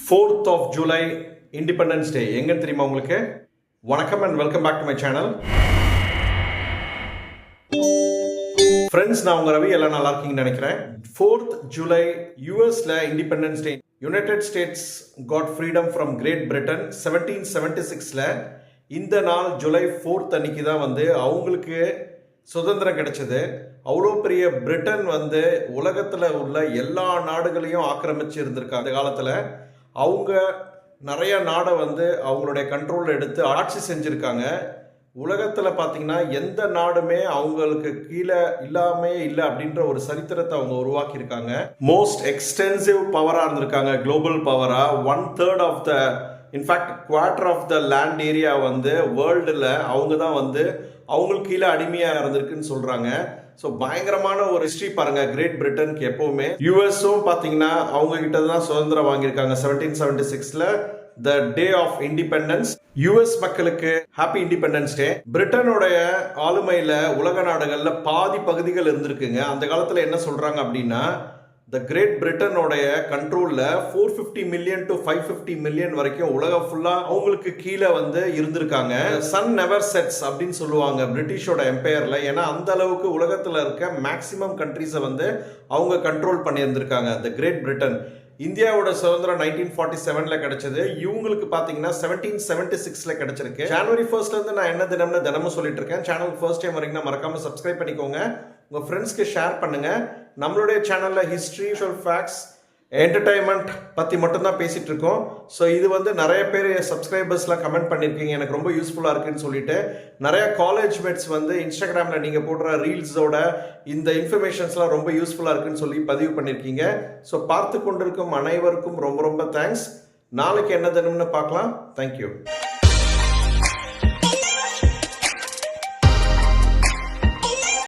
Fourth of July Independence Day. எங்கே தெரியுமா உங்களுக்கு? வணக்கம் and welcome back to my channel friends நான் உங்கள் ரவி. எல்லாம் நல்லா இருக்கீங்கன்னு நினைக்கிறேன். ஃபோர்த் ஜூலை யூஎஸில் Independence Day. United States got freedom from Great Britain seventeen seventy சிக்ஸில் இந்த நாள் ஜூலை ஃபோர்த் அன்னைக்கு தான் வந்து அவங்களுக்கு சுதந்திரம் கிடைச்சது. அவ்வளோ பெரிய பிரிட்டன் வந்து உலகத்தில் உள்ள எல்லா நாடுகளையும் ஆக்கிரமிச்சு இருந்திருக்கு அந்த காலத்தில் அவங்க நிறைய நாடை வந்து அவங்களுடைய கண்ட்ரோலில் எடுத்து ஆட்சி செஞ்சுருக்காங்க. உலகத்தில் பார்த்தீங்கன்னா எந்த நாடுமே அவங்களுக்கு கீழே இல்லாமே இல்லை அப்படின்ற ஒரு சரித்திரத்தை அவங்க உருவாக்கியிருக்காங்க. மோஸ்ட் எக்ஸ்டென்சிவ் பவராக இருந்திருக்காங்க குளோபல் பவராக one third of the in fact quarter of the land area வந்து வேர்ல்டில் அவங்க தான் வந்து அவங்களுக்கு கீழே அடிமையாக இருந்திருக்குன்னு சொல்கிறாங்க ஸோ பயங்கரமான ஒரு ஹிஸ்ட்ரி பாருங்க கிரேட் பிரிட்டனுக்கு எப்போவுமே. யூஎஸும் பார்த்தீங்கன்னா அவங்க கிட்ட தான் சுதந்திரம் வாங்கியிருக்காங்க. செவன்டீன் செவன்டி சிக்ஸில் the day of Independence US மக்களுக்கு ஹாப்பி இண்டிபெண்டன்ஸ் டே பிரிட்டனுடைய ஆளுமையில் உலக நாடுகளில் பாதி பகுதிகள் இருந்திருக்குங்க. அந்த காலத்தில் என்ன சொல்கிறாங்க அப்படின்னா த கிரேட் பிரிட்டனோடைய கண்ட்ரோலில் four fifty million to five fifty million வரைக்கும் உலகம் ஃபுல்லாக அவங்களுக்கு கீழே வந்து இருந்திருக்காங்க. சன் நெவர் செட்ஸ் அப்படின்னு சொல்லுவாங்க பிரிட்டிஷோட எம்பையரில் ஏன்னா அந்த அளவுக்கு உலகத்தில் இருக்க மேக்ஸிமம் கண்ட்ரீஸை வந்து அவங்க கண்ட்ரோல் பண்ணியிருந்திருக்காங்க. த கிரேட் பிரிட்டன் இந்தியாவோட சுதந்திரம் நைன்டீன் ஃபார்ட்டி செவனில் கிடைச்சது. இவங்களுக்கு பார்த்தீங்கன்னா செவன்டீன் செவன்டி சிக்ஸில் கிடைச்சிருக்கு ஜனவரி ஃபர்ஸ்ட்லேருந்து நான் என்ன தினம்னு தினமும் சொல்லிட்டு இருக்கேன். சேனல் ஃபர்ஸ்ட் டைம் வரீங்கன்னா மறக்காமல் சப்ஸ்கிரைப் பண்ணிக்கோங்க. உங்கள் ஃப்ரெண்ட்ஸ்க்கு ஷேர் பண்ணுங்கள் நம்மளுடைய சேனலில் ஹிஸ்ட்ரி ஷோல் ஃபேக்ட்ஸ் என்டர்டைன்மெண்ட் பற்றி மட்டும்தான் பேசிகிட்டு இருக்கோம். ஸோ இது வந்து நிறைய பேர் சப்ஸ்கிரைபர்ஸ்லாம் கமெண்ட் பண்ணியிருக்கீங்க எனக்கு ரொம்ப யூஸ்ஃபுல்லாக இருக்குன்னு சொல்லிட்டு. நிறைய காலேஜ் மேட்ஸ் வந்து இன்ஸ்டாகிராமில் நீங்கள் போடுற ரீல்ஸோட இந்த இன்ஃபர்மேஷன்ஸ்லாம் ரொம்ப யூஸ்ஃபுல்லாக இருக்குன்னு சொல்லி பதிவு பண்ணியிருக்கீங்க ஸோ பார்த்து கொண்டிருக்கும் அனைவருக்கும் ரொம்ப ரொம்ப தேங்க்ஸ் நாளைக்கு என்ன தினம்னு பார்க்கலாம். தேங்க்யூ